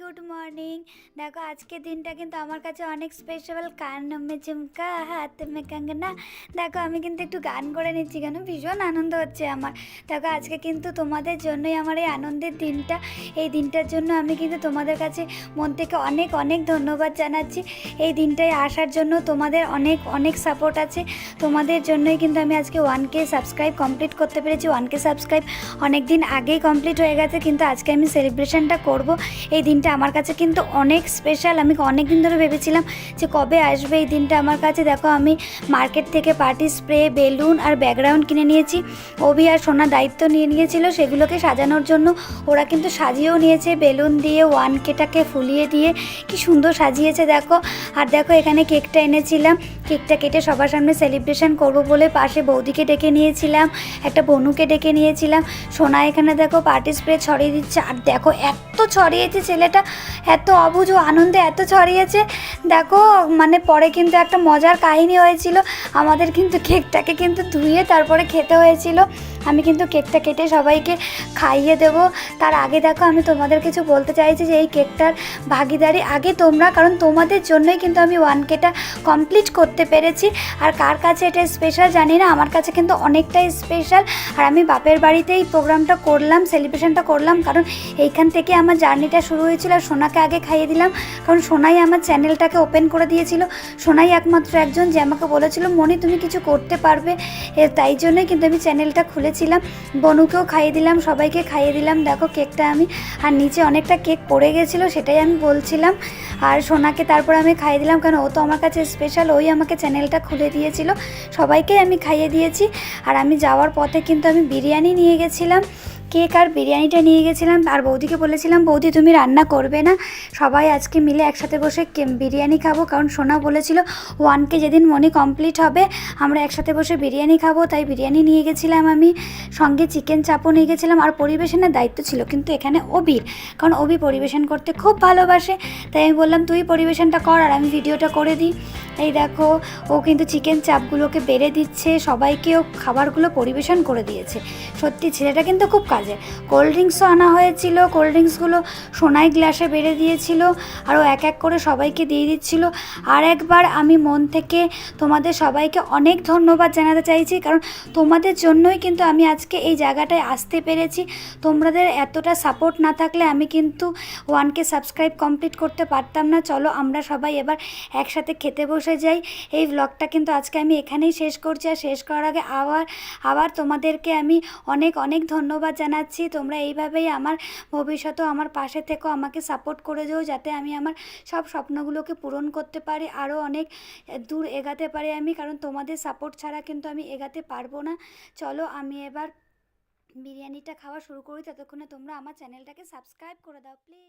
Good morning দেখো আজকে দিনটা কিন্তু আমার কাছে অনেক স্পেশাল কান মে ঝুমকা? হাত মে কঙ্গনা। দেখো, আমি কিন্তু একটু গান করে নিচ্ছি কেন? ভীষণ আনন্দ হচ্ছে আমার। দেখো, আজকে কিন্তু তোমাদের জন্যই আমার এই আনন্দের দিনটা। এই দিনটার জন্য আমি কিন্তু তোমাদের কাছে মন থেকে অনেক অনেক ধন্যবাদ জানাচ্ছি। এই দিনটায় আসার জন্য তোমাদের অনেক অনেক সাপোর্ট আছে। তোমাদের জন্যই কিন্তু আমি আজকে ওয়ান কে সাবস্ক্রাইব কমপ্লিট করতে পেরেছি। ওয়ান কে সাবস্ক্রাইব অনেক দিন আগেই কমপ্লিট হয়ে গেছে, কিন্তু আজকে আমি সেলিব্রেশনটা করব। এই দিনটা আমার কাছে কিন্তু অনেক স্পেশাল আমি অনেক দিন ধরে ভেবেছিলাম যে কবে আসবে এই দিনটা আমার কাছে। দেখো, আমি মার্কেট থেকে পার্টি স্প্রে বেলুন আর ব্যাকগ্রাউন্ড কিনে নিয়েছি। অভি আর সোনা দায়িত্ব নিয়ে নিয়েছিল সেগুলোকে সাজানোর জন্য। ওরা কিন্তু সাজিয়েও নিয়েছে বেলুন দিয়ে ওয়ান কেটাকে ফুলিয়ে দিয়ে। কি সুন্দর সাজিয়েছে, দেখো। আর দেখো, এখানে কেকটা এনেছিলাম। কেকটা কেটে সবার সামনে সেলিব্রেশন করব বলে পাশে বৌদিকে ডেকে নিয়েছিলাম, একটা বনুকে ডেকে নিয়েছিলাম। সোনা এখানে দেখো পার্টি স্প্রে ছড়িয়ে দিচ্ছে। আর দেখো, এত ছড়িয়েছে, ছেলেটা এত অবুঝ আনন্দে এত ছড়িয়েছে। দেখো মানে পরে কিন্তু একটা মজার কাহিনী হয়েছিল। আমাদের কিন্তু কেকটাকে কিন্তু ধুয়ে তারপরে খেতে হয়েছিল। আমি কিন্তু কেকটা কেটে সবাইকে খাইয়ে দেব। তার আগে দেখো, আমি তোমাদের কিছু বলতে চাইছি যে এই কেকটার ভাগিদারি আগে তোমরা, কারণ তোমাদের জন্যই কিন্তু আমি ওয়ান কেটা কমপ্লিট করতে পেরেছি। আর কার কাছে এটা স্পেশাল জানি না, আমার কাছে কিন্তু অনেকটাই স্পেশাল আর আমি বাপের বাড়িতেই প্রোগ্রামটা করলাম সেলিব্রেশনটা করলাম, কারণ এইখান থেকে আমার জার্নিটা শুরু হয়েছিল আর সোনাকে আগে খাইয়ে দিলাম। কারণ সোনাই আমার চ্যানেলটাকে ওপেন করে দিয়েছিল। সোনাই একমাত্র একজন যে আমাকে বলেছিল মনে তুমি কিছু করতে পারবে। তাই জন্যই কিন্তু আমি চ্যানেলটা খুলেছিলাম বনুকেও খাইয়ে দিলাম, সবাইকে খাইয়ে দিলাম। দেখো কেকটা আমি আর নিচে অনেকটা কেক পড়ে গেছিল, সেটাই আমি বলছিলাম। আর সোনাকে তারপর আমি খাইয়ে দিলাম কারণ ও তো আমার কাছে স্পেশাল ওই আমাকে চ্যানেলটা খুলে দিয়েছিল। সবাইকে আমি খাইয়ে দিয়েছি। আর আমি যাওয়ার পথে কিন্তু আমি বিরিয়ানি নিয়ে গেছিলাম। কেক আর বিরিয়ানিটা নিয়ে গেছিলাম, আর বৌদিকে বলেছিলাম, বৌদি, তুমি রান্না করবে না। সবাই আজকে মিলে একসাথে বসে বিরিয়ানি খাব। কারণ সোনা বলেছিল ওয়ানকে যেদিন মনি কমপ্লিট হবে, আমরা একসাথে বসে বিরিয়ানি খাব। তাই বিরিয়ানি নিয়ে গেছিলাম আমি। সঙ্গে চিকেন চাপও নিয়ে গেছিলাম, আর পরিবেশনের দায়িত্ব ছিল কিন্তু এখানে অবির। কারণ অবি পরিবেশন করতে খুব ভালোবাসে। তাই আমি বললাম, তুই পরিবেশনটা কর, আর আমি ভিডিওটা করে দিই। এই দেখো, ও কিন্তু চিকেন চাপগুলোকে বেড়ে দিচ্ছে, সবাইকে ও খাবারগুলো পরিবেশন করে দিয়েছে। সত্যি, ছেলেটা কিন্তু খুব কাজে কোল্ড ড্রিঙ্কসও আনা হয়েছিল কোল্ড ড্রিঙ্কসগুলো সোনাই গ্লাসে বেড়ে দিয়েছিল, আর ও এক এক করে সবাইকে দিয়ে দিচ্ছিল। আর একবার আমি মন থেকে তোমাদের সবাইকে অনেক ধন্যবাদ জানাতে চাইছি, কারণ তোমাদের জন্যই কিন্তু আমি আজকে এই জায়গাটায় আসতে পেরেছি। তোমাদের এতটা সাপোর্ট না থাকলে আমি কিন্তু ওয়ানকে সাবস্ক্রাইব কমপ্লিট করতে পারতাম না। চলো, আমরা সবাই এবার একসাথে খেতে বসে যাই। এই ব্লগটা কিন্তু আজকে আমি এখানেই শেষ করছি। আর শেষ করার আগে আবার আবার তোমাদেরকে আমি অনেক অনেক ধন্যবাদ জানাচ্ছি। তোমরা এইভাবেই আমার ভবিষ্যতেও আমার পাশে থেকেও আমাকে সাপোর্ট করে যেও, যাতে আমি আমার সব স্বপ্নগুলোকে পূরণ করতে পারি আরও অনেক দূর এগাতে পারি আমি। কারণ তোমাদের সাপোর্ট ছাড়া কিন্তু আমি এগাতে পারব না। চলো আমি এবার বিরিয়ানিটা খাওয়া শুরু করি। ততক্ষণে তোমরা আমার চ্যানেলটাকে সাবস্ক্রাইব করে দাও প্লিজ